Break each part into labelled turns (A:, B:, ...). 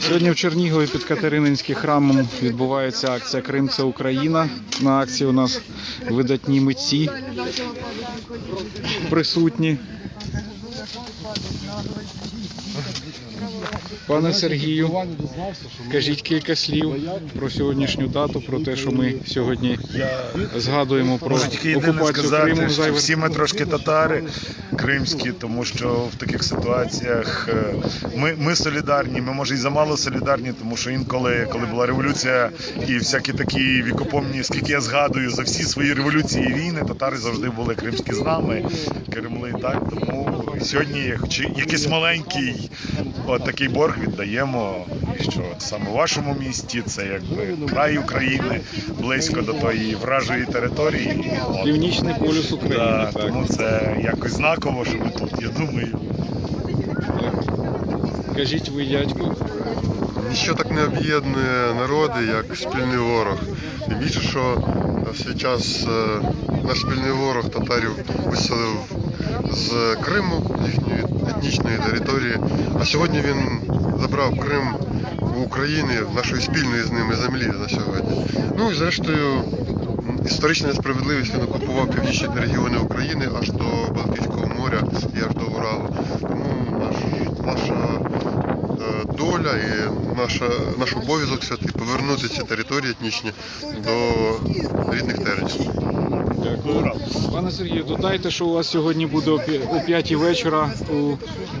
A: Сьогодні в Чернігові під Катерининським храмом відбувається акція Крим це Україна. На акції у нас видатні митці присутні. Пане Сергію, кажіть кілька слів про сьогоднішню дату, про те, що ми сьогодні згадуємо про окупацію Криму.
B: всі ми трошки татари кримські, тому що в таких ситуаціях е, ми, ми солідарні. Ми може і замало солідарні, тому що інколи, коли була революція і всякі такі вікопомні, скільки я згадую за всі свої революції і війни, татари завжди були кримські з нами, Кремли. Так тому сьогодні, чи якийсь маленький от такий борг віддаємо, що саме в вашому місті це якби край України, близько до тої вражої території. От.
A: Північний полюс України.
B: Да,
A: так.
B: тому це якось знаково, що ми тут, я думаю.
A: Кажіть ви, дядьку.
C: Ніщо так не об'єднує народи, як спільний ворог. Тим більше, що в свій час е, наш спільний ворог татарів виселив з Криму, з їхньої етнічної території, а сьогодні він забрав Крим у України, нашої спільної з ними землі на сьогодні. Ну і зрештою, історична несправедливість він окупував північні регіони України аж до Балтійського моря і аж до Уралу. Тому наш, наша доля і наша, наш обов'язок святий повернути ці території етнічні до рідних теренів.
A: Дякую. Пане Сергію, додайте, що у вас сьогодні буде о 5 вечора у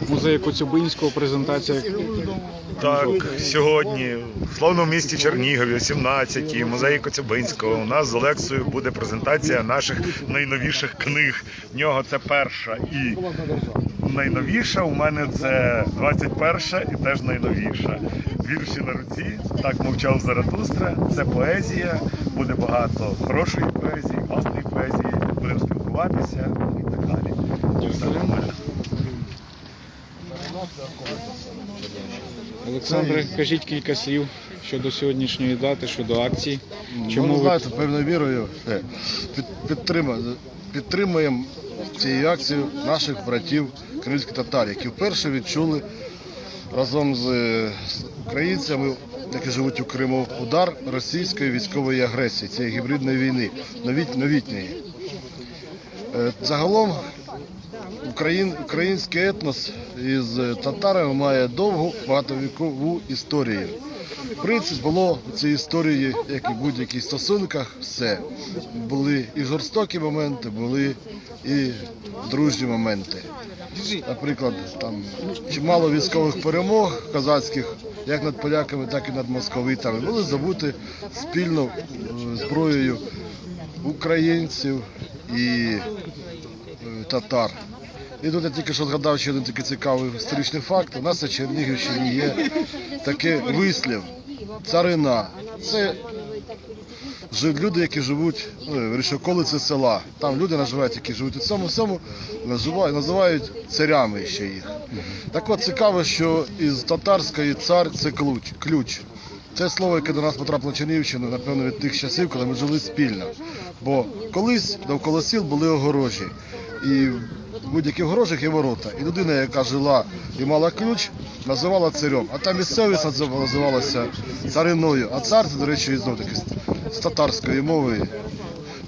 A: музеї Коцюбинського презентація.
B: Так, сьогодні в славному місті Чернігові, о 17-й, музеї Коцюбинського. У нас з Олексою буде презентація наших найновіших книг. В нього це перша і найновіша. У мене це 21-ша і теж найновіша. Вірші на руці. Так мовчав Заратустра. Це поезія. Буде багато хорошої поезії, класної поезії. Будемо спілкуватися і так далі. Все нормально.
A: Олександре, кажіть кілька слів щодо сьогоднішньої дати, щодо акції.
D: Чому
A: Чому
D: ну,
A: ви
D: знаєте, певною вірою під, підтримуємо, підтримуємо цією акцією наших братів кримських татар, які вперше відчули разом з е, українцями, які живуть у Криму, удар російської військової агресії, цієї гібридної війни, новіт, новітньої. Е, Загалом Україн, український етнос із е, татарами має довгу багатовікову історію. В принципі, було в цій історії, як і в будь-яких стосунках, все. Були і жорстокі моменти, були і дружні моменти. Наприклад, там чимало військових перемог казацьких, як над поляками, так і над московитами, були забути спільно е, зброєю українців і е, татар. І тут я тільки що згадав ще один такий цікавий історичний факт. У нас на Чернігівщині є такий вислів царина. Це люди, які живуть ну, околиці села. Там люди наживають, які живуть у цьому всьому, називають, царями ще їх. Так от цікаво, що із татарської цар це ключ. Це слово, яке до нас потрапило Чернігівщину, напевно, від тих часів, коли ми жили спільно. Бо колись довкола сіл були огорожі. І будь-яких огорожах є ворота. І людина, яка жила і мала ключ, називала царем. А та місцевість називалася цариною. А цар, це, до речі, знов таки з- татарської мови.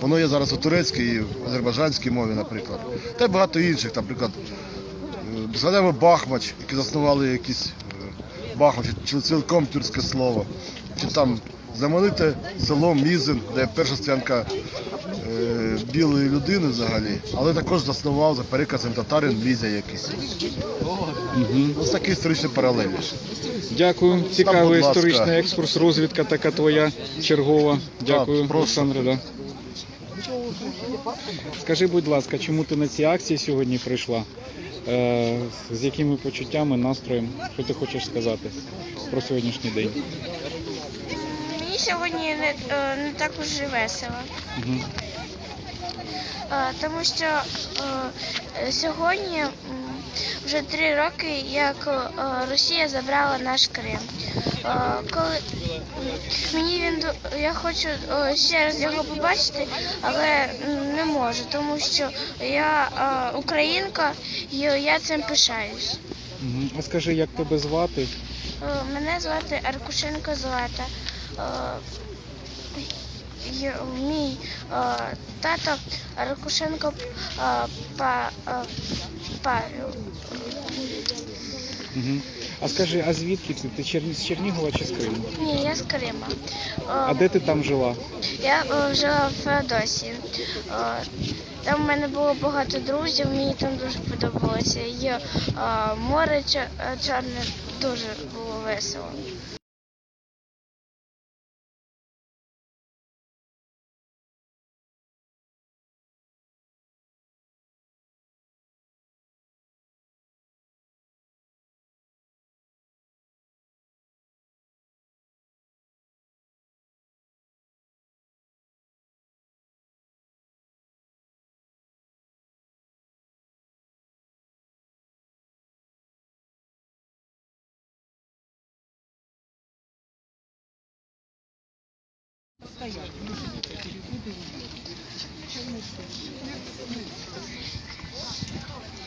D: Воно є зараз у турецькій і в азербайджанській мові, наприклад. Та й багато інших, наприклад, е, згадаємо Бахмач, які заснували якісь е, Бахмач, чи цілком тюркське слово, чи там знамените село Мізин, де перша стоянка білої людини взагалі, але також заснував за переказом татарин Мізя якийсь. Ось такі історичні паралелі.
A: Дякую. Цікавий
D: ласка.
A: історичний екскурс, розвідка така твоя чергова. Дякую, Олександре. Да. Скажи, будь ласка, чому ти на ці акції сьогодні прийшла? Е, з якими почуттями, настроєм? Що ти хочеш сказати про сьогоднішній день?
E: Мені сьогодні не, е, не так уже весело,
A: Мгм.
E: Е, тому що е, сьогодні вже три роки, як е, Росія забрала наш Крим. Коли мені він я хочу ще раз його побачити, але не можу, тому що я українка і я цим пишаюсь.
A: А скажи, як тебе звати?
E: Мене звати Аркушенко Злата. Мій е, тато Аркушенко е, е, Павел.
A: Угу. А скажи, а звідки ти? Ти Черні- з Чернігова чи з Криму?
E: Ні, я з Крима.
A: А де ти там жила?
E: Я жила в Феодосії. Там в мене було багато друзів, мені там дуже подобалося. Е, море чо- чорне дуже було весело.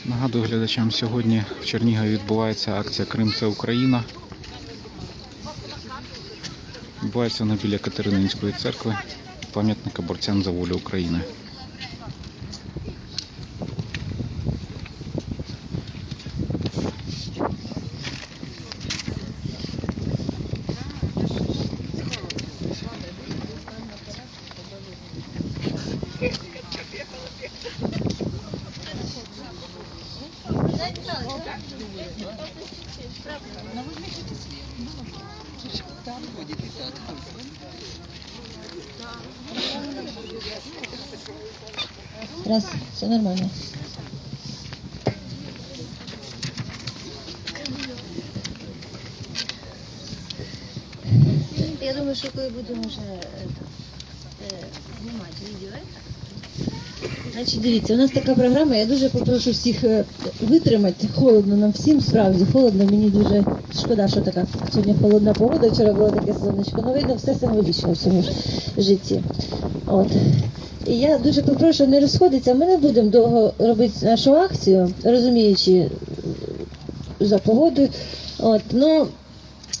A: Нагадую глядачам, сьогодні в Чернігові відбувається акція Крим це Україна. Відбувається вона біля Катерининської церкви, пам'ятника борцям за волю України.
F: Раз, все нормально. Я думаю, що коли будемо вже е, е, знімати відео, е, значить дивіться, у нас така програма, я дуже попрошу всіх е, витримати. Холодно нам всім, справді холодно, мені дуже шкода, що така сьогодні холодна погода, вчора було таке сонечко. Ну, видно, все символічно в цьому житті. От. І я дуже попрошу не розходитися. Ми не будемо довго робити нашу акцію, розуміючи е, за погодою. От, ну,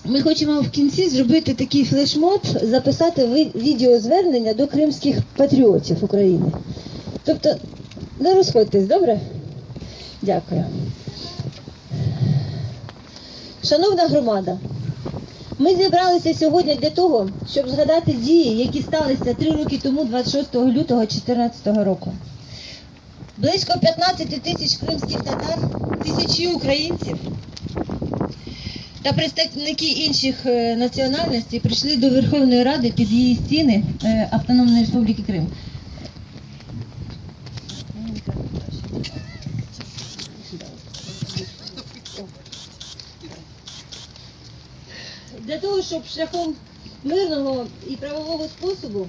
F: ми хочемо в кінці зробити такий флешмоб, записати відеозвернення до кримських патріотів України. Тобто, не розходьтесь, добре? Дякую. Шановна громада, ми зібралися сьогодні для того, щоб згадати дії, які сталися три роки тому, 26 лютого 2014 року. Близько 15 тисяч кримських татар, тисячі українців та представники інших е, національностей прийшли до Верховної Ради під її стіни е, Автономної Республіки Крим. Для того, щоб шляхом мирного і правового способу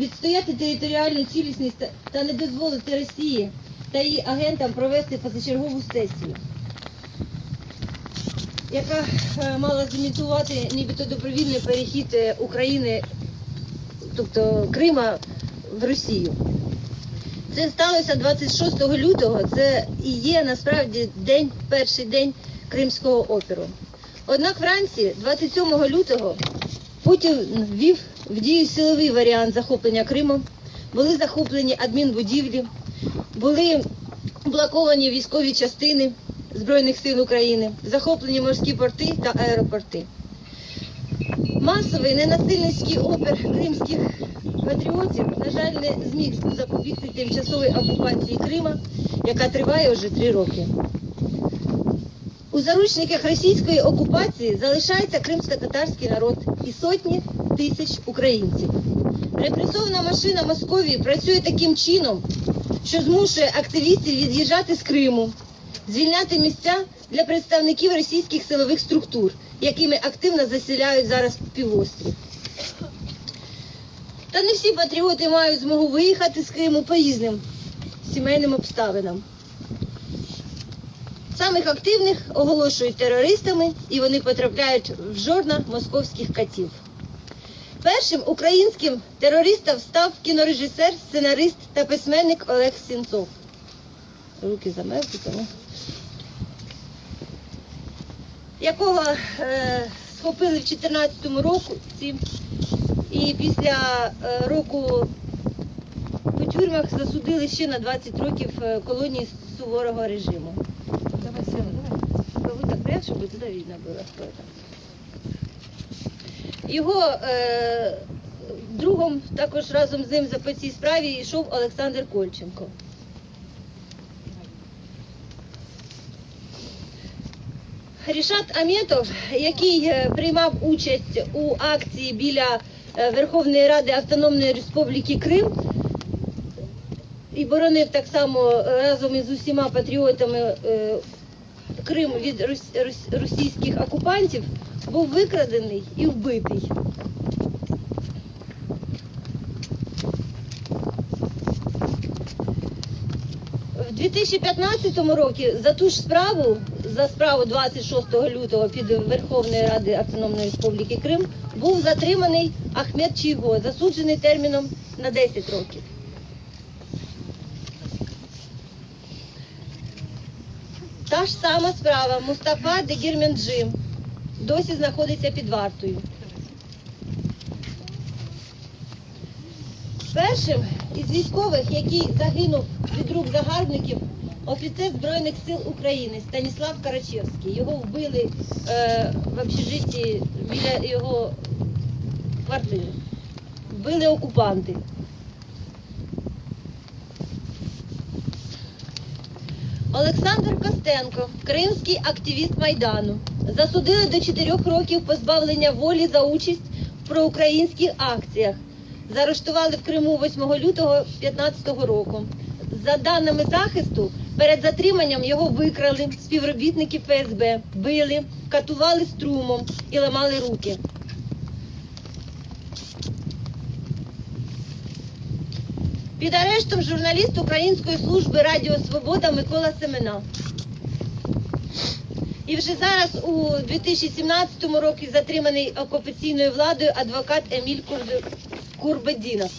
F: відстояти територіальну цілісність та- не дозволити Росії та її агентам провести позачергову сесію яка е, мала зімітувати нібито добровільний перехід е, України, тобто Крима в Росію. Це сталося 26 лютого. Це і є насправді день, перший день Кримського опіру. Однак вранці, 27 лютого, Путін ввів в дію силовий варіант захоплення Криму. Були захоплені адмінбудівлі, були блоковані військові частини Збройних сил України, захоплені морські порти та аеропорти. Масовий ненасильницький опір кримських патріотів, на жаль, не зміг запобігти тимчасовій окупації Крима, яка триває вже три роки. У заручниках російської окупації залишається кримсько-татарський народ і сотні тисяч українців. Репресована машина Московії працює таким чином, що змушує активістів від'їжджати з Криму, звільняти місця для представників російських силових структур, якими активно заселяють зараз півострів. Та не всі патріоти мають змогу виїхати з Криму по різним сімейним обставинам. Самих активних оголошують терористами, і вони потрапляють в жорна московських катів. Першим українським терористом став кінорежисер, сценарист та письменник Олег Сінцов. Руки замерзли, тому. якого е, схопили в 2014 році, і після е, року по тюрмах засудили ще на 20 років е, колонії суворого режиму. Туди видно було, хто там. Його е, другом також разом з ним за цій справі йшов Олександр Кольченко. Рішат Аметов, який е, приймав участь у акції біля е, Верховної Ради Автономної Республіки Крим і боронив так само е, разом із усіма патріотами Крим від рос- рос- російських окупантів, був викрадений і вбитий. В 2015 році за ту ж справу, за справу 26 лютого під Верховної Ради Автономної Республіки Крим, був затриманий Ахмед Чийго, засуджений терміном на 10 років. Та ж сама справа Мустафа Дегірменджим досі знаходиться під вартою. Першим із військових, який загинув від рук загарбників, офіцер Збройних сил України Станіслав Карачевський. Його вбили е, в общежитті біля його квартири. Вбили окупанти. Олександр Костенко, кримський активіст Майдану, засудили до 4 років позбавлення волі за участь в проукраїнських акціях. Заарештували в Криму 8 лютого 2015 року. За даними захисту, перед затриманням його викрали співробітники ФСБ, били, катували струмом і ламали руки. Під арештом журналіст Української служби Радіо Свобода Микола Семена. І вже зараз у 2017 році затриманий окупаційною владою адвокат Еміль Курбедінов.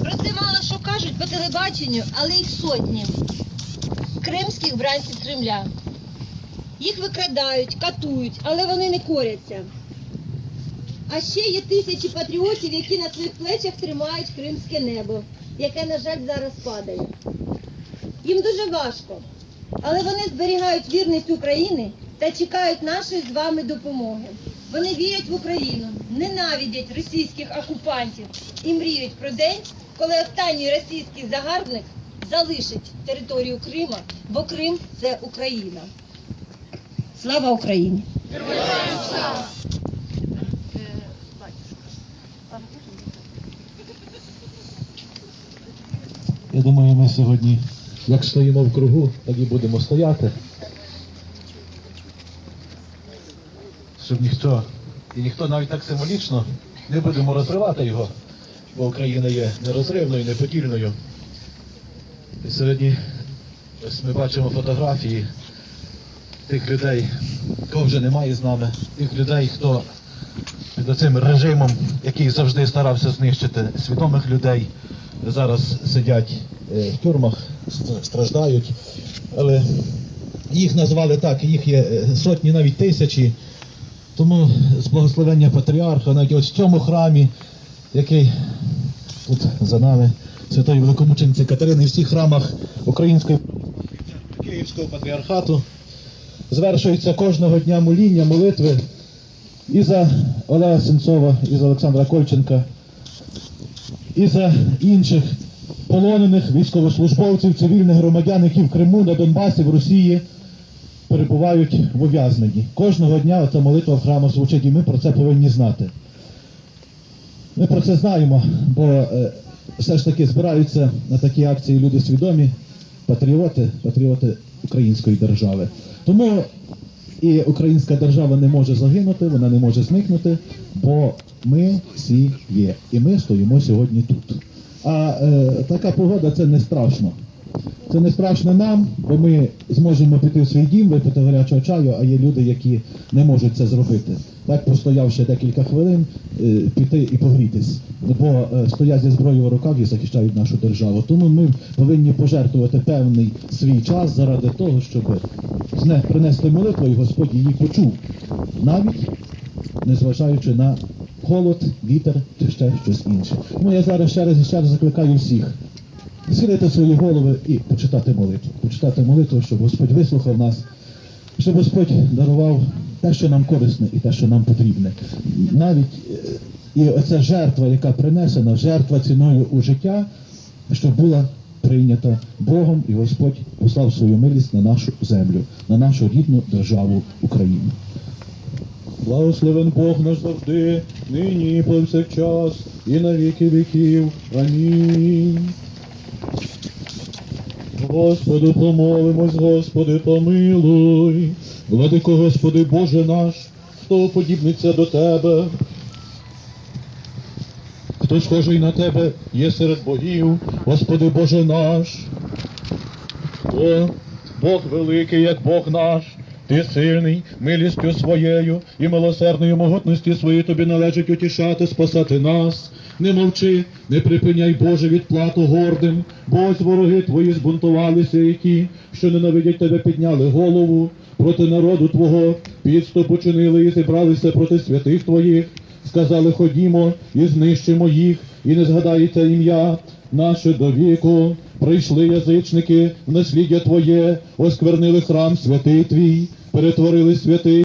F: Про це мало що кажуть по телебаченню, але їх сотні кримських бранців Кремля. Їх викрадають, катують, але вони не коряться. А ще є тисячі патріотів, які на своїх плечах тримають кримське небо, яке, на жаль, зараз падає. Їм дуже важко, але вони зберігають вірність України та чекають нашої з вами допомоги. Вони вірять в Україну, ненавидять російських окупантів і мріють про день, коли останній російський загарбник залишить територію Крима, бо Крим це Україна. Слава Україні!
G: Я думаю, ми сьогодні, як стоїмо в кругу, так і будемо стояти. Щоб ніхто, і ніхто навіть так символічно не будемо розривати його, бо Україна є нерозривною, неподільною. І сьогодні ось ми бачимо фотографії тих людей, кого вже немає з нами, тих людей, хто під цим режимом, який завжди старався знищити свідомих людей, зараз сидять е, в тюрмах, страждають. Але їх назвали так, їх є е, сотні, навіть тисячі. Тому з благословення патріарха, навіть ось в цьому храмі, який тут за нами, святої великомучениці Катерини, в всіх храмах Української Київського патріархату звершується кожного дня моління, молитви і за Олега Сенцова, і за Олександра Кольченка, і за інших полонених військовослужбовців, цивільних громадян, які в Криму, на Донбасі, в Росії перебувають в ув'язненні. Кожного дня оця молитва в храмах звучить, і ми про це повинні знати. Ми про це знаємо, бо е, все ж таки збираються на такі акції люди свідомі, патріоти, патріоти української держави. Тому і українська держава не може загинути, вона не може зникнути, бо ми всі є. І ми стоїмо сьогодні тут. А е, така погода це не страшно. Це не страшно нам, бо ми зможемо піти в свій дім, випити гарячого чаю, а є люди, які не можуть це зробити. Так, постоявши декілька хвилин, е, піти і погрітись. Бо е, стоять зі зброєю в руках і захищають нашу державу. Тому ми повинні пожертвувати певний свій час заради того, щоб принести молитву, і Господь її почув. Навіть незважаючи на холод, вітер чи ще щось інше. Тому я зараз ще раз і ще раз закликаю всіх схилити свої голови і почитати молитву. Почитати молитву, щоб Господь вислухав нас, щоб Господь дарував те, що нам корисне і те, що нам потрібне. Навіть е, і оця жертва, яка принесена, жертва ціною у життя, щоб була прийнята Богом, і Господь послав свою милість на нашу землю, на нашу рідну державу Україну. Благословен Бог наш завжди, нині і повсякчас, і на віки віків. Амінь. Господу помолимось, Господи, помилуй. Владико Господи Боже наш, хто подібниться до Тебе? Хто схожий на Тебе є серед богів, Господи Боже наш? Хто Бог великий, як Бог наш, ти сильний, милістю своєю і милосердною могутності своєю тобі належить утішати, спасати нас. Не мовчи, не припиняй Боже відплату гордим, бо ось вороги твої збунтувалися, і ті, що ненавидять тебе, підняли голову проти народу Твого, підступ учинили і зібралися проти святих Твоїх. Сказали, ходімо і знищимо їх, і не згадається ім'я наше до віку. Прийшли язичники в насліддя Твоє, осквернили храм святий Твій, перетворили святий.